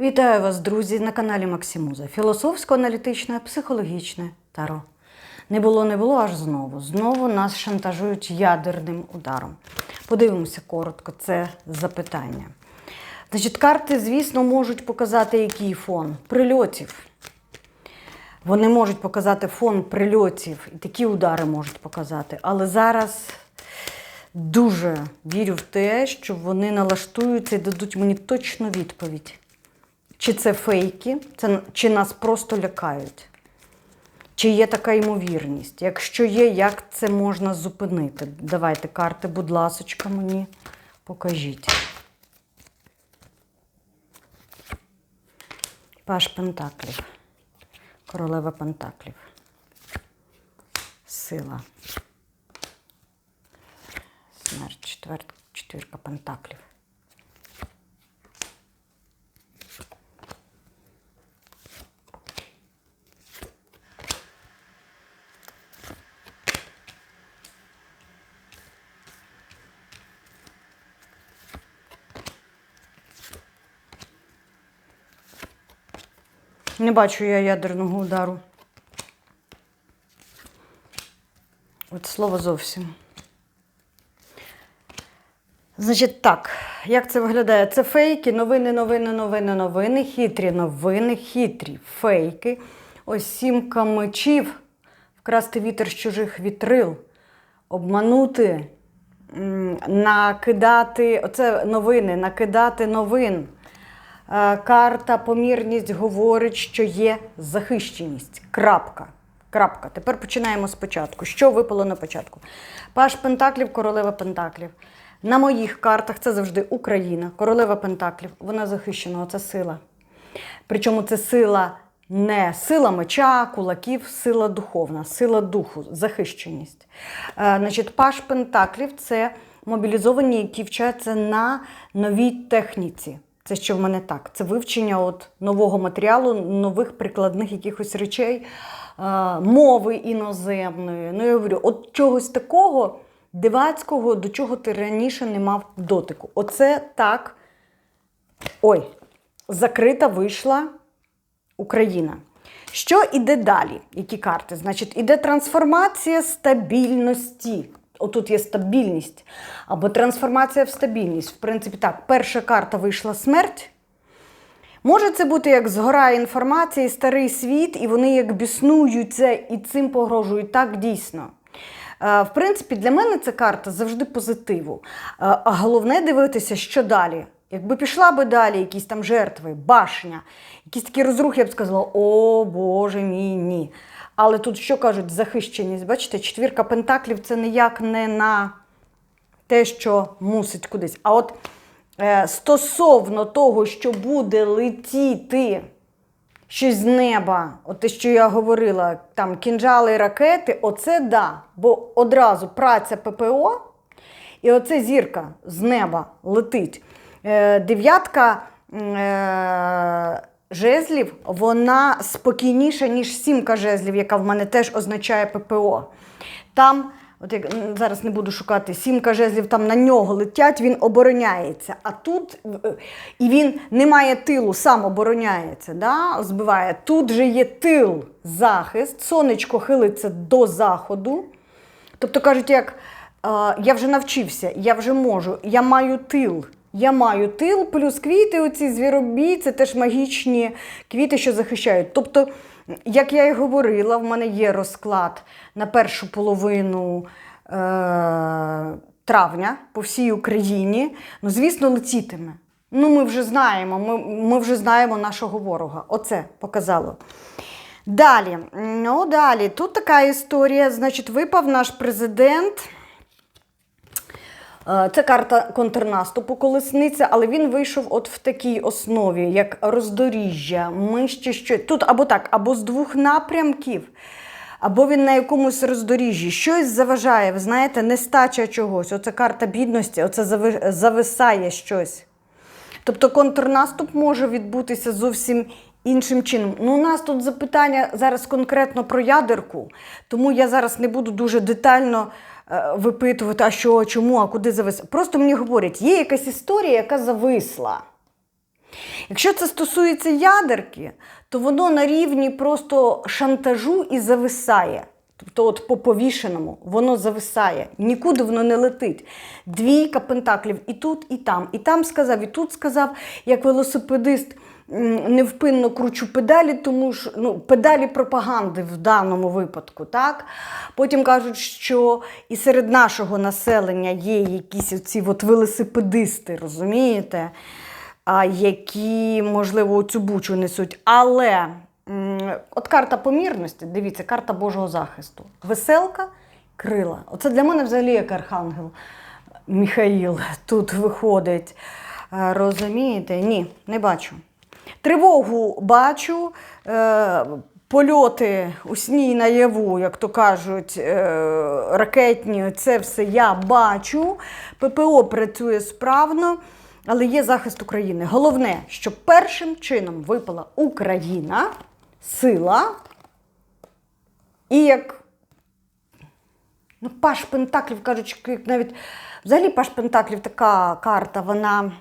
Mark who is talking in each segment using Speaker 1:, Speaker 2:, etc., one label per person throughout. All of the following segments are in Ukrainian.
Speaker 1: Вітаю вас, друзі, на каналі Максимуза. Філософсько-аналітичне, психологічне таро. Не було, не було, аж знову. Знову нас шантажують ядерним ударом. Подивимося коротко, це запитання. Значить, карти, звісно, можуть показати який фон прильотів. Вони можуть показати фон прильотів, і такі удари можуть показати. Але зараз дуже вірю в те, що вони налаштуються і дадуть мені точну відповідь. Чи це фейки, це, чи нас просто лякають? Чи є така ймовірність? Якщо є, як це можна зупинити? Давайте карти, будь ласочка, мені покажіть. Паш Пентаклів. Королева Пентаклів. Сила. Смерть. Четвер... Четвірка Пентаклів. Не бачу я ядерного удару. От слово зовсім. Значить, так, як це виглядає? Це фейки, новини, новини, новини, новини, хитрі новини, хитрі фейки. Ось сімка мечів, вкрасти вітер з чужих вітрил, обманути, накидати, оце новини, накидати новин. Е, Карта помірність говорить, що є захищеність. Крапка. Крапка. Тепер починаємо спочатку. Що випало на початку? Паш Пентаклів, королева Пентаклів. На моїх картах це завжди Україна, королева Пентаклів. Вона захищена, це сила. Причому це сила не сила меча, кулаків, сила духовна, сила духу, захищеність. Е, значить, Паш Пентаклів це мобілізовані, які вчаться на новій техніці. Це що в мене так. Це вивчення от нового матеріалу, нових прикладних якихось речей, е, мови іноземної. Ну, я говорю, от чогось такого дивацького, до чого ти раніше не мав дотику. Оце так. Ой, закрита вийшла Україна. Що іде далі? Які карти? Значить, іде трансформація стабільності. Отут є стабільність. Або трансформація в стабільність. В принципі, так, перша карта вийшла смерть. Може це бути як згорає інформація, і старий світ, і вони як біснуються і цим погрожують. Так, дійсно. Е, В принципі, для мене ця карта завжди позитиву. Е, А головне дивитися, що далі. Якби пішла би далі якісь там жертви, башня, якісь такі розрухи, я б сказала, о Боже мій, ні. Але тут що кажуть, захищеність, бачите, четвірка пентаклів це ніяк не на те, що мусить кудись. А от е, стосовно того, що буде летіти щось з неба, от те, що я говорила, там кінжали, ракети, оце да. Бо одразу праця ППО, і оце зірка з неба летить. Е, дев'ятка е, жезлів, вона спокійніша, ніж сімка жезлів, яка в мене теж означає ППО. Там, от як зараз не буду шукати, сімка жезлів там на нього летять, він обороняється. А тут е, і він не має тилу, сам обороняється, да? збиває. Тут же є тил, захист, сонечко хилиться до заходу. Тобто кажуть, як я вже навчився, я вже можу, я маю тил. Я маю тил, плюс квіти, оці звіробій, це теж магічні квіти, що захищають. Тобто, як я і говорила, в мене є розклад на першу половину е- травня по всій Україні. Ну, звісно, летітиме. Ну, ми вже знаємо, ми, ми вже знаємо нашого ворога. Оце показало. Далі, ну далі, тут така історія. Значить, випав наш президент. Е, Це карта контрнаступу колесниця, але він вийшов от в такій основі, як роздоріжжя. Ми що. Тут або так, або з двох напрямків, або він на якомусь роздоріжжі. Щось заважає, ви знаєте, нестача чогось. Оце карта бідності, оце зависає щось. Тобто контрнаступ може відбутися зовсім іншим чином. Ну, у нас тут запитання зараз конкретно про ядерку, тому я зараз не буду дуже детально випитувати, а що, чому, а куди завис. Просто мені говорять, є якась історія, яка зависла. Якщо це стосується ядерки, то воно на рівні просто шантажу і зависає. Тобто, от по повішеному воно зависає, нікуди воно не летить. Двійка пентаклів і тут, і там. І там сказав, і тут сказав, як велосипедист невпинно кручу педалі, тому що ну, педалі пропаганди в даному випадку. Так? Потім кажуть, що і серед нашого населення є якісь оці от велосипедисти, розумієте? які, можливо, цю бучу несуть. Але от карта помірності, дивіться, карта Божого захисту. Веселка, крила. Оце для мене взагалі як архангел Міхаїл тут виходить. Е, Розумієте? Ні, не бачу. Тривогу бачу. Е, Польоти у сні наяву, як то кажуть, е, ракетні, це все я бачу. ППО працює справно, але є захист України. Головне, щоб першим чином випала Україна, сила, і як ну, Паш Пентаклів, кажуть, як навіть взагалі Паш Пентаклів така карта, вона.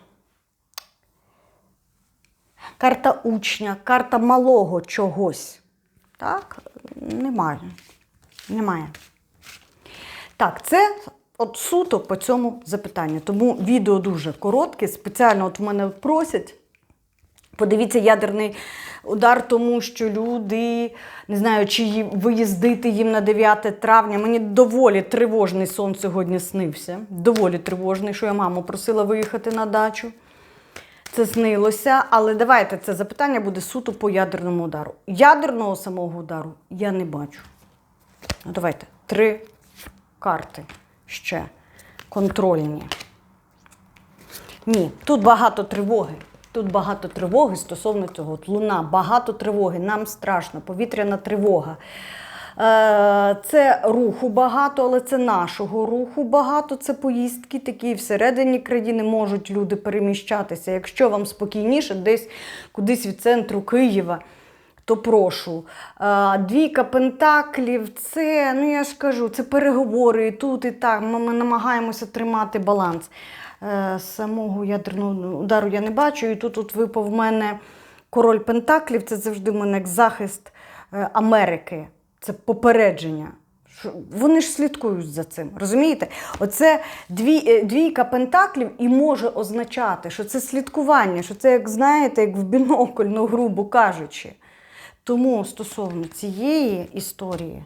Speaker 1: Карта учня, карта малого чогось. Так? Немає. Немає. Так, це от суто по цьому запитанню. Тому відео дуже коротке. Спеціально от в мене просять. Подивіться ядерний удар, тому що люди, не знаю, чи виїздити їм на 9 травня. Мені доволі тривожний сон сьогодні снився. Доволі тривожний, що я маму просила виїхати на дачу. Це снилося, але давайте це запитання буде суто по ядерному удару. Ядерного самого удару я не бачу. Ну, давайте три карти ще контрольні. Ні, тут багато тривоги. Тут багато тривоги стосовно цього. От луна, багато тривоги, нам страшно, повітряна тривога. Е, Це руху багато, але це нашого руху багато. Це поїздки такі всередині країни можуть люди переміщатися. Якщо вам спокійніше, десь кудись від центру Києва, то прошу. Е, Двійка пентаклів це, ну я ж кажу, це переговори і тут, і так. Ми, ми намагаємося тримати баланс. Е, Самого ядерного удару я не бачу. І тут от випав в мене король пентаклів, це завжди в мене як захист е, Америки. Це попередження. Вони ж слідкують за цим. Розумієте? Оце дві, е, двійка пентаклів і може означати, що це слідкування, що це, як знаєте, як в бінокль, ну, грубо кажучи. Тому стосовно цієї історії,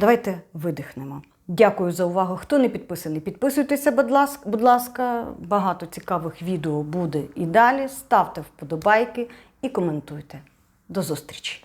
Speaker 1: давайте видихнемо. Дякую за увагу. Хто не підписаний, підписуйтеся, будь ласка. Багато цікавих відео буде і далі. Ставте вподобайки і коментуйте. До зустрічі!